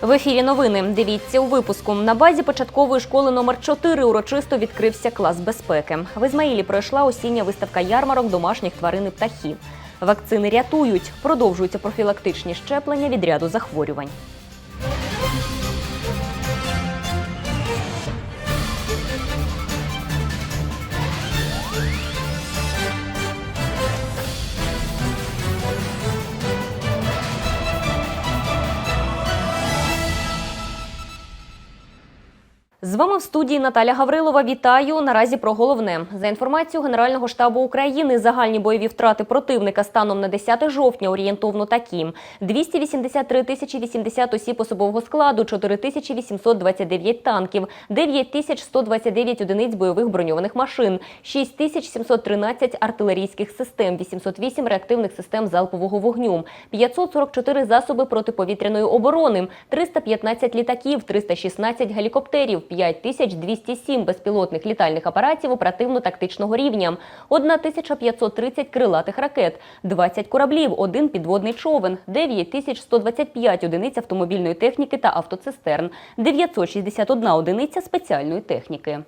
В ефірі новини. Дивіться у випуску. На базі початкової школи номер 4 урочисто відкрився клас безпеки. В Ізмаїлі пройшла осіння виставка ярмарок домашніх тварин і птахів. Вакцини рятують. Продовжуються профілактичні щеплення від ряду захворювань. З вами в студії Наталя Гаврилова. Вітаю. Наразі про головне. За інформацією Генерального штабу України, загальні бойові втрати противника станом на 10 жовтня орієнтовно такі: 283 тисячі 80 осіб особового складу, 4 тисячі 829 танків, 9 тисяч 129 одиниць бойових броньованих машин, 6 тисяч 713 артилерійських систем, 808 реактивних систем залпового вогню, 544 засоби протиповітряної оборони, 315 літаків, 316 гелікоптерів, 5207 безпілотних літальних апаратів оперативно-тактичного рівня, 1530 крилатих ракет, 20 кораблів, один підводний човен, 9125 одиниць автомобільної техніки та автоцистерн, 961 одиниця спеціальної техніки.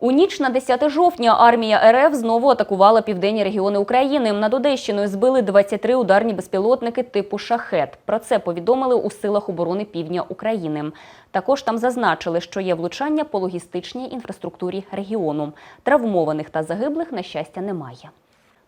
У ніч на 10 жовтня армія РФ знову атакувала південні регіони України. Над Одещиною збили 23 ударні безпілотники типу «Шахет». Про це повідомили у силах оборони півдня України. Також там зазначили, що є влучання по логістичній інфраструктурі регіону. Травмованих та загиблих, на щастя, немає.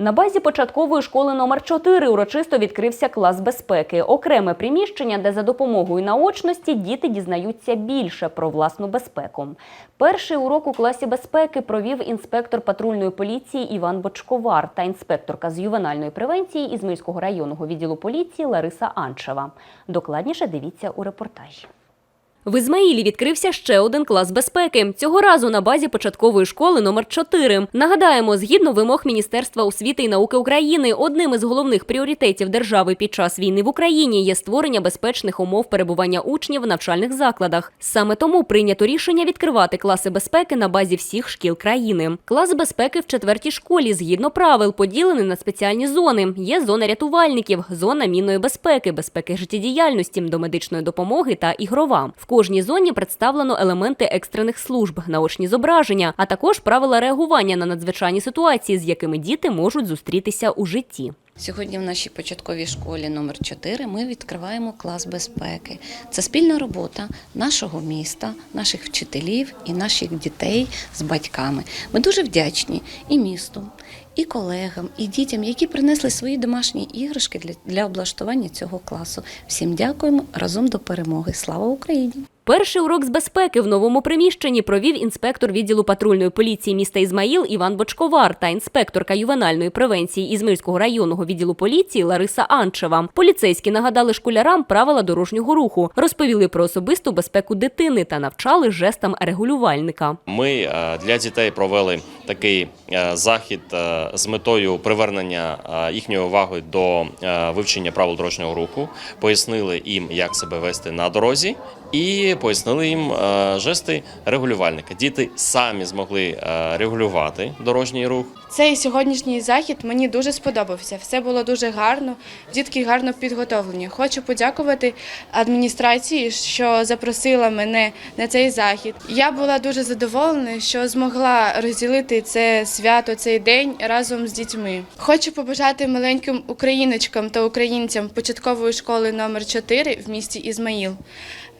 На базі початкової школи номер 4 урочисто відкрився клас безпеки, окреме приміщення, де за допомогою наочності діти дізнаються більше про власну безпеку. Перший урок у класі безпеки провів інспектор патрульної поліції Іван Бочковар та інспекторка з ювенальної превенції Ізмільського районного відділу поліції Лариса Анчева. Докладніше дивіться у репортажі. В Ізмаїлі відкрився ще один клас безпеки. Цього разу на базі початкової школи номер 4 Нагадаємо, згідно вимог Міністерства освіти і науки України, одним із головних пріоритетів держави під час війни в Україні є створення безпечних умов перебування учнів в навчальних закладах. Саме тому прийнято рішення відкривати класи безпеки на базі всіх шкіл країни. Клас безпеки в четвертій школі згідно правил поділений на спеціальні зони. Є зона рятувальників, зона мінної безпеки, безпеки життєдіяльності, до медичної допомоги та ігрова. Кожній зоні представлено елементи екстрених служб, наочні зображення, а також правила реагування на надзвичайні ситуації, з якими діти можуть зустрітися у житті. Сьогодні в нашій початковій школі номер 4 ми відкриваємо клас безпеки. Це спільна робота нашого міста, наших вчителів і наших дітей з батьками. Ми дуже вдячні і місту, і колегам, і дітям, які принесли свої домашні іграшки для, для облаштування цього класу. Всім дякуємо разом до перемоги. Слава Україні! Перший урок з безпеки в новому приміщенні провів інспектор відділу патрульної поліції міста Ізмаїл Іван Бочковар та інспекторка ювенальної превенції Ізмирського районного відділу поліції Лариса Анчева. Поліцейські нагадали школярам правила дорожнього руху, розповіли про особисту безпеку дитини та навчали жестам регулювальника. Ми е, для дітей провели такий е, захід е, з метою привернення їхньої уваги до вивчення правил дорожнього руху, пояснили їм, як себе вести на дорозі, і пояснили їм е, жести регулювальника. Діти самі змогли е, регулювати дорожній рух. Цей сьогоднішній захід мені дуже сподобався. Все було дуже гарно, дітки гарно підготовлені. Хочу подякувати адміністрації, що запросила мене на цей захід. Я була дуже задоволена, що змогла розділити це свято, цей день разом з дітьми. Хочу побажати маленьким україночкам та українцям початкової школи номер 4 в місті Ізмаїл,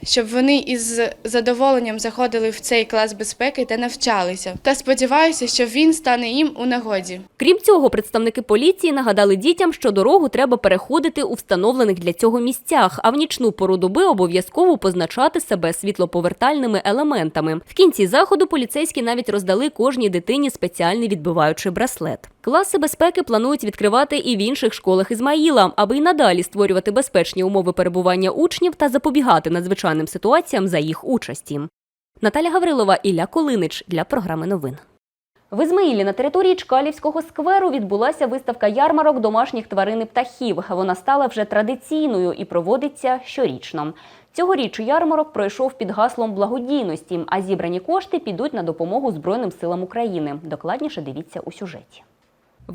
щоб вони із задоволенням заходили в цей клас безпеки та навчалися. Та сподіваюся, що він стане їм у нагоді. Крім цього, представники поліції нагадали дітям, що дорогу треба переходити у встановлених для цього місцях, а в нічну пору доби обов'язково позначати себе світлоповертальними елементами. В кінці заходу поліцейські навіть роздали кожній дитині спеціальний відбиваючий браслет. Класи безпеки планують відкривати і в інших школах Ізмаїла, аби й надалі створювати безпечні умови перебування учнів та запобігати надзвичайним ситуаціям за їх участі. Наталя Гаврилова, Ілля Колинич для програми новин. В Ізмаїлі на території Чкалівського скверу відбулася виставка ярмарок домашніх тварин і птахів. Вона стала вже традиційною і проводиться щорічно. Цьогоріч ярмарок пройшов під гаслом благодійності, а зібрані кошти підуть на допомогу Збройним силам України. Докладніше дивіться у сюжеті.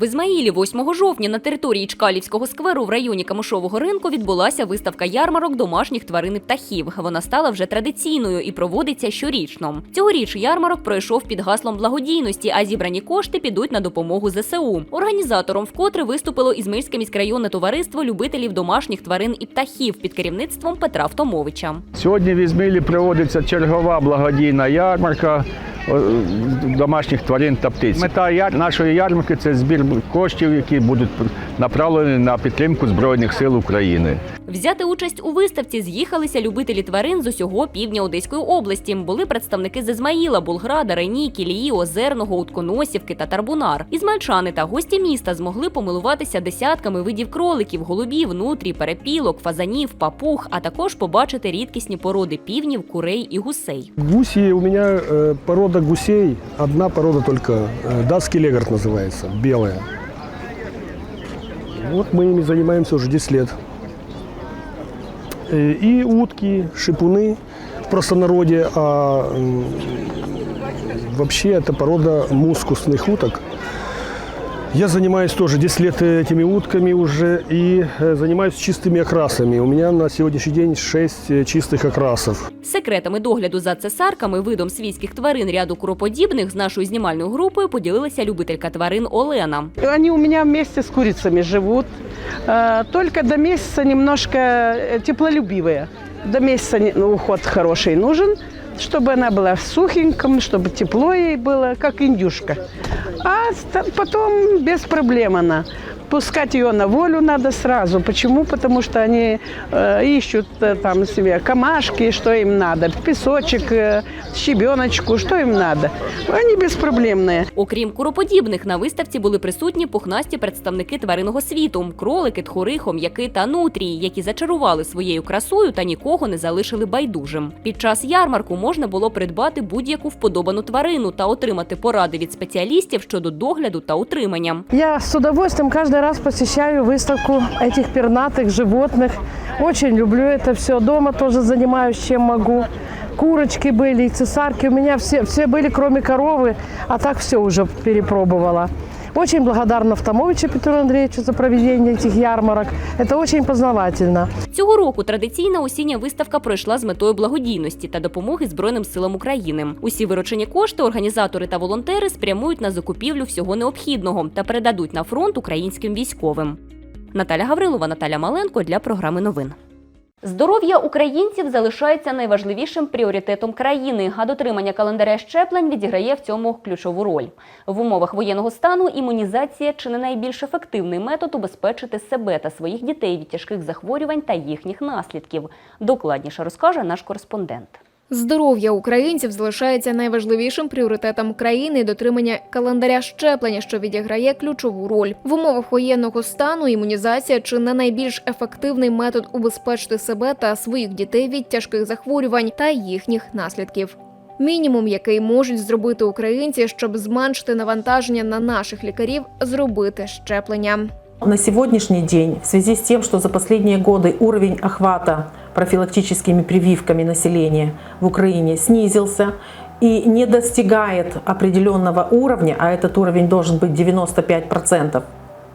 В Ізмаїлі 8 жовтня на території Чкалівського скверу в районі Камишового ринку відбулася виставка ярмарок домашніх тварин і птахів. Вона стала вже традиційною і проводиться щорічно. Цьогоріч ярмарок пройшов під гаслом благодійності, а зібрані кошти підуть на допомогу ЗСУ. Організатором вкотре виступило Ізмаїльське міськрайонне товариство любителів домашніх тварин і птахів під керівництвом Петра Втомовича. Сьогодні в Ізмілі проводиться чергова благодійна ярмарка домашніх тварин та птиць. Мета яр- нашої ярмарки це збір коштів, які будуть направлені на підтримку Збройних сил України. Взяти участь у виставці з'їхалися любителі тварин з усього півдня Одеської області. Були представники з Ізмаїла, Булграда, Рені, Кілії, Озерного, Утконосівки та Тарбунар. Ізмаїльчани та гості міста змогли помилуватися десятками видів кроликів, голубів, нутрій, перепілок, фазанів, папуг, а також побачити рідкісні породи півнів, курей і гусей. Гуси у меня э, порода гусей, одна порода только, э, датский легард называется, белая. Вот мы ими занимаемся уже 10 лет. Э, И утки, шипуны в простонародье, а вообще это порода мускусных уток. Я занимаюсь тоже 10 лет этими утками уже и э, занимаюсь чистыми окрасами. У меня на сегодняшний день 6 чистых окрасов. Секретами догляду за цесарками, видом свійських тварин ряду куроподібних з нашою знімальною групою поділилася любителька тварин Олена. Они у меня вместе с курицами живут. Э, Только до месяца немножко э, теплолюбивые. До месяца не- ну, уход хороший нужен, чтобы она была в сухеньком, чтобы тепло ей было, как индюшка. А ста- потом без проблем она. Пускать ее на волю надо сразу. Почему? Потому что они э, ищут э, там себе камашки, что им надо, песочек, э, щебеночку, что им надо. Они беспроблемные. Окрім куроподібних, на виставці були присутні пухнасті представники тваринного світу: кролики, тхори, хом'яки та нутрії, які зачарували своєю красою та нікого не залишили байдужим. Під час ярмарку можна було придбати будь-яку вподобану тварину та отримати поради від спеціалістів щодо догляду та утримання. Я с удовольствием каждый раз посещаю выставку этих пернатых животных. Очень люблю это все. Дома тоже занимаюсь, чем могу. Курочки были, и цесарки. У меня все, все были, кроме коровы, а так все уже перепробовала. Очень благодарна Втомовичу Петру Андреевичу за проведение этих ярмарок. Это очень познавательно. Цього року традиційна осіння виставка пройшла з метою благодійності та допомоги Збройним силам України. Усі виручені кошти організатори та волонтери спрямують на закупівлю всього необхідного та передадуть на фронт українським військовим. Наталя Гаврилова, Наталя Маленко для програми новин. Здоров'я українців залишається найважливішим пріоритетом країни, а дотримання календаря щеплень відіграє в цьому ключову роль. В умовах воєнного стану імунізація чи не найбільш ефективний метод убезпечити себе та своїх дітей від тяжких захворювань та їхніх наслідків. Докладніше розкаже наш кореспондент. Здоров'я українців залишається найважливішим пріоритетом країни дотримання календаря щеплення, що відіграє ключову роль в умовах воєнного стану. Імунізація чи не найбільш ефективний метод убезпечити себе та своїх дітей від тяжких захворювань та їхніх наслідків. Мінімум, який можуть зробити українці, щоб зменшити навантаження на наших лікарів, зробити щеплення. На сегодняшний день, в связи с тем, что за последние годы уровень охвата профилактическими прививками населения в Украине снизился и не достигает определенного уровня, а этот уровень должен быть 95%,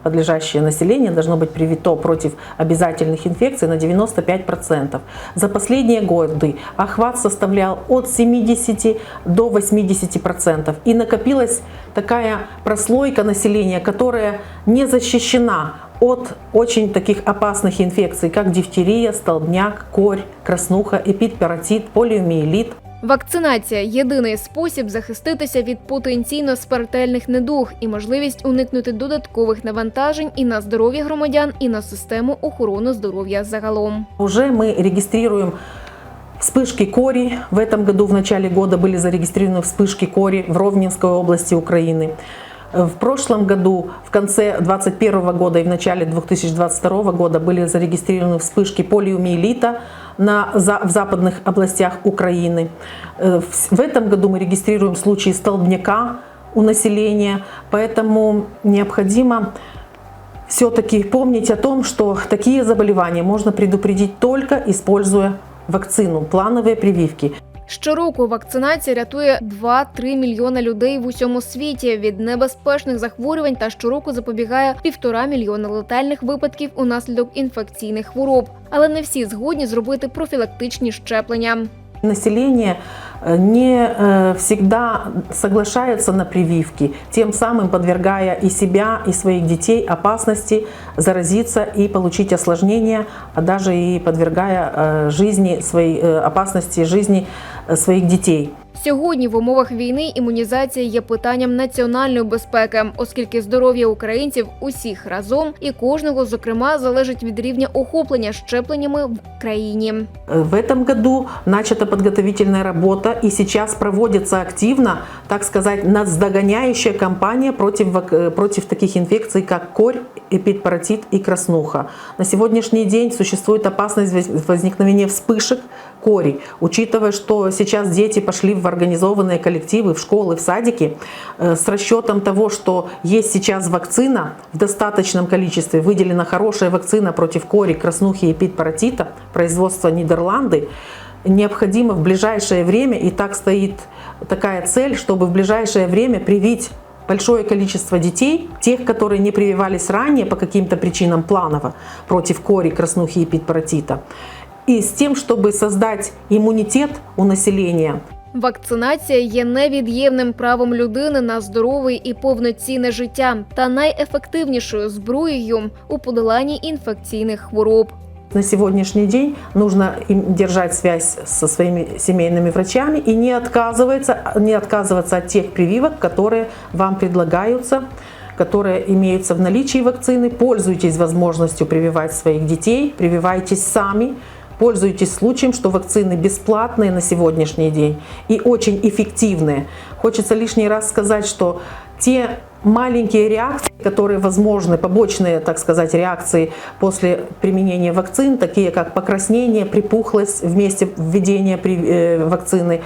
подлежащее население должно быть привито против обязательных инфекций на 95%. За последние годы охват составлял от 70 до 80%. И накопилась такая прослойка населения, которая не защищена от очень таких опасных инфекций, как дифтерия, столбняк, корь, краснуха, эпидперотит, полиомиелит. Вакцинація єдиний спосіб захиститися від потенційно смертельних недуг і можливість уникнути додаткових навантажень і на здоров'я громадян, і на систему охорони здоров'я загалом. Уже мы регистрируем вспышки кори. В этом году, в начале года, были зарегистрированы вспышки кори в Ровненской области Украины. В прошлом году, в конце 2021 года и в начале 2022 года были зарегистрированы вспышки полиомиелита на, за- в западных областях Украины. Э, В в этом году мы регистрируем случаи столбняка у населения, поэтому необходимо все-таки помнить о том, что такие заболевания можно предупредить только используя вакцину, плановые прививки. Щороку вакцинація рятує 2-3 мільйона людей в усьому світі від небезпечних захворювань та щороку запобігає півтора мільйона летальних випадків унаслідок інфекційних хвороб. Але не всі згодні зробити профілактичні щеплення. Население э, не э, всегда соглашается на прививки, тем самым подвергая и себя, и своих детей опасности заразиться и получить осложнения, а даже и подвергая э, жизни своей, э, опасности жизни э, своих детей. Сьогодні в умовах війни імунізація є питанням національної безпеки, оскільки здоров'я українців усіх разом і кожного, зокрема, залежить від рівня охоплення щепленнями в країні. Э, В этом году начата подготовительная работа и сейчас проводится активно, так сказать, наздогоняющая кампания против, вак- э, против таких инфекций, как корь, эпидпаратит и краснуха. На сегодняшний день существует опасность воз- возникновения вспышек кори. Учитывая, что сейчас дети пошли в организованные коллективы, в школы, в садики, э, с расчетом того, что есть сейчас вакцина в достаточном количестве, выделена хорошая вакцина против кори, краснухи и эпидпаратита, производства Нидерланды, необходимо в ближайшее время, и так стоит такая цель, чтобы в ближайшее время привить большое количество детей, тех, которые не прививались ранее по каким-то причинам планово против кори, краснухи и эпидпаратита, и с тем, чтобы создать иммунитет у населения, Вакцинація є невід'ємним правом людини на здорове і повноцінне життя та найефективнішою зброєю у подоланні інфекційних хвороб. На сегодняшний день нужно им держать связь со своими семейными врачами и не отказываться, не отказываться от тех прививок, которые вам предлагаются, которые имеются в наличии вакцины. Пользуйтесь возможностью прививать своих детей, прививайтесь сами, Пользуйтесь случаем, что вакцины бесплатные на сегодняшний день и очень эффективные. Хочется лишний раз сказать, что те маленькие реакции, которые возможны, побочные, так сказать, реакции после применения вакцин, такие как покраснение, припухлость вместе введения э, вакцины,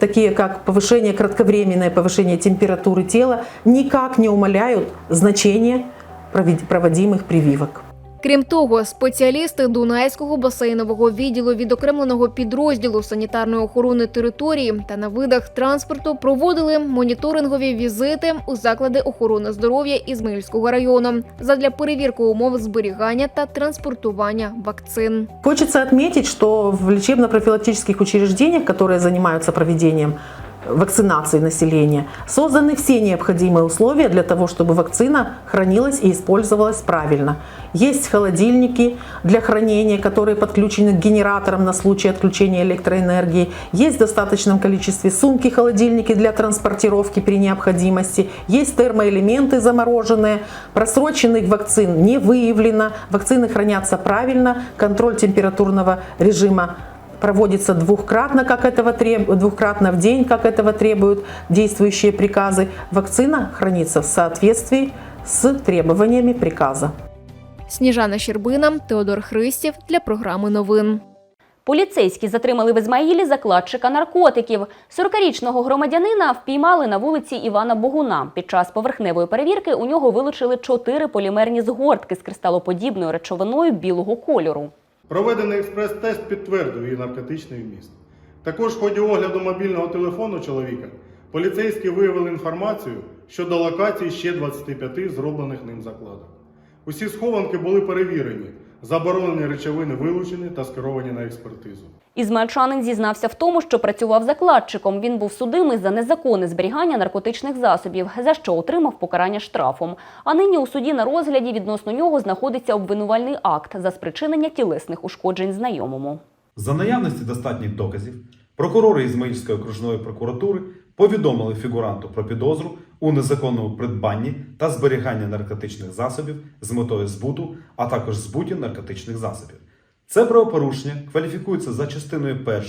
такие как повышение, кратковременное повышение температуры тела, никак не умаляют значение проводимых прививок. Крім того, спеціалісти Дунайського басейнового відділу відокремленого підрозділу санітарної охорони території та на видах транспорту проводили моніторингові візити у заклади охорони здоров'я Ізмаїльського району задля перевірки умов зберігання та транспортування вакцин. Хочется отметить, что в лечебно-профилактических учреждениях, которые занимаются проведением вакцинации населения, созданы все необходимые условия для того, чтобы вакцина хранилась и использовалась правильно. Есть холодильники для хранения, которые подключены к генераторам на случай отключения электроэнергии. Есть в достаточном количестве сумки-холодильники для транспортировки при необходимости. Есть термоэлементы замороженные. Просроченных вакцин не выявлено. Вакцины хранятся правильно. Контроль температурного режима проводится двухкратно, как этого треб... двухкратно в день, как этого требуют действующие приказы. Вакцина хранится в соответствии с требованиями приказа. Сніжана Щербина, Теодор Христів для програми новин. Поліцейські затримали в Ізмаїлі закладчика наркотиків. 40-річного громадянина впіймали на вулиці Івана Богуна. Під час поверхневої перевірки у нього вилучили чотири полімерні згортки з кристалоподібною речовиною білого кольору. Проведений експрес-тест підтвердив її наркотичний вміст. Також в ході огляду мобільного телефону чоловіка поліцейські виявили інформацію щодо локації ще 25 зроблених ним закладок. Усі схованки були перевірені Заборонені речовини вилучені та скеровані на експертизу. Ізмаїльчанин зізнався в тому, що працював закладчиком. Він був судимий за незаконне зберігання наркотичних засобів, за що отримав покарання штрафом. А нині у суді на розгляді відносно нього знаходиться обвинувальний акт за спричинення тілесних ушкоджень знайомому. За наявності достатніх доказів, прокурори Ізмаїльської окружної прокуратури повідомили фігуранту про підозру у незаконному придбанні та зберіганні наркотичних засобів з метою збуту, а також збуті наркотичних засобів. Це правопорушення кваліфікується за частиною 1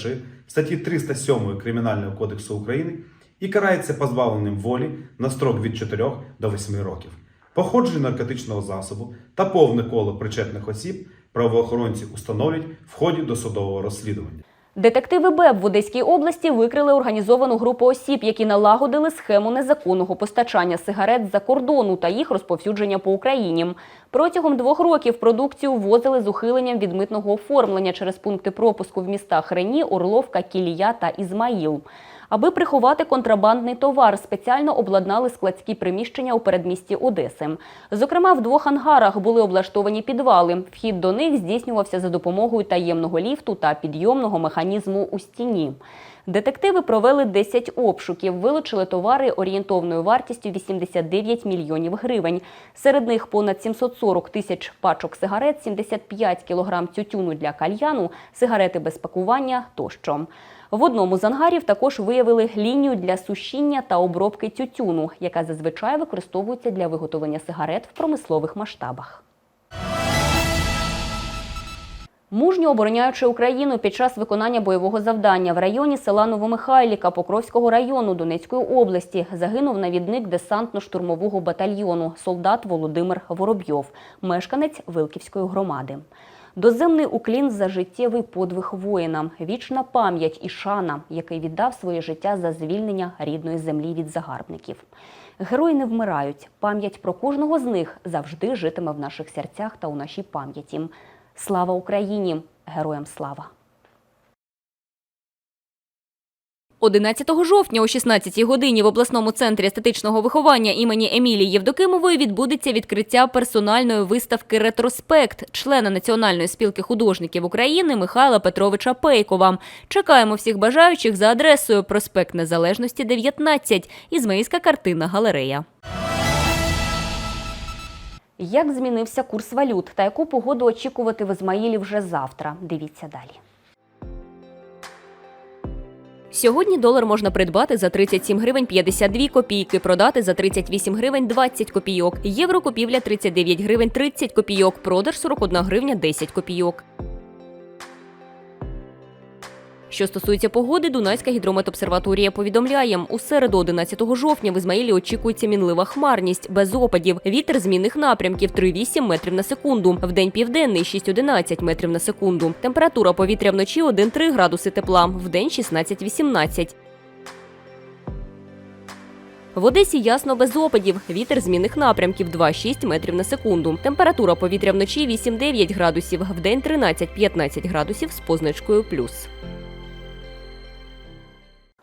статті 307 Кримінального кодексу України і карається позбавленням волі на строк від 4 до 8 років. Походження наркотичного засобу та повне коло причетних осіб правоохоронці установлять в ході досудового розслідування. Детективи БЕБ в Одеській області викрили організовану групу осіб, які налагодили схему незаконного постачання сигарет з-за кордону та їх розповсюдження по Україні. Протягом двох років продукцію ввозили з ухиленням від митного оформлення через пункти пропуску в містах Рені, Орловка, Кілія та Ізмаїл. Аби приховати контрабандний товар, спеціально обладнали складські приміщення у передмісті Одеси. Зокрема, в двох ангарах були облаштовані підвали. Вхід до них здійснювався за допомогою таємного ліфту та підйомного механізму у стіні. Детективи провели 10 обшуків, вилучили товари орієнтовною вартістю 89 мільйонів гривень. Серед них понад 740 тисяч пачок сигарет, 75 кілограм тютюну для кальяну, сигарети без пакування тощо. В одному з ангарів також виявили лінію для сушіння та обробки тютюну, яка зазвичай використовується для виготовлення сигарет в промислових масштабах. Мужньо обороняючи Україну під час виконання бойового завдання в районі села Новомихайліка Покровського району Донецької області загинув навідник десантно-штурмового батальйону солдат Володимир Воробйов, мешканець Вилківської громади. Доземний уклін за життєвий подвиг воїна, вічна пам'ять і шана, який віддав своє життя за звільнення рідної землі від загарбників. Герої не вмирають. Пам'ять про кожного з них завжди житиме в наших серцях та у нашій пам'яті. Слава Україні! Героям слава! 11 жовтня о 16 годині в обласному центрі естетичного виховання імені Емілії Євдокимової відбудеться відкриття персональної виставки Ретроспект члена Національної спілки художників України Михайла Петровича Пейкова. Чекаємо всіх бажаючих за адресою Проспект Незалежності 19, Ізмаїльська картинна галерея. Як змінився курс валют та яку погоду очікувати в Ізмаїлі вже завтра? Дивіться далі. Сьогодні долар можна придбати за 37 гривень 52 копійки, продати за 38 гривень 20 копійок. Євро купівля 39 гривень 30 копійок, продаж 41 гривня 10 копійок. Що стосується погоди, Дунайська гідрометобсерваторія повідомляє, у середу 11 жовтня в Ізмаїлі очікується мінлива хмарність, без опадів. Вітер змінних напрямків 3,8 метрів на секунду. Вдень південний 6,11 метрів на секунду. Температура повітря вночі 1,3 градуси тепла, вдень 16-18. В Одесі ясно без опадів. Вітер змінних напрямків 2,6 метрів на секунду. Температура повітря вночі 8-9 градусів, вдень 13-15 градусів з позначкою плюс.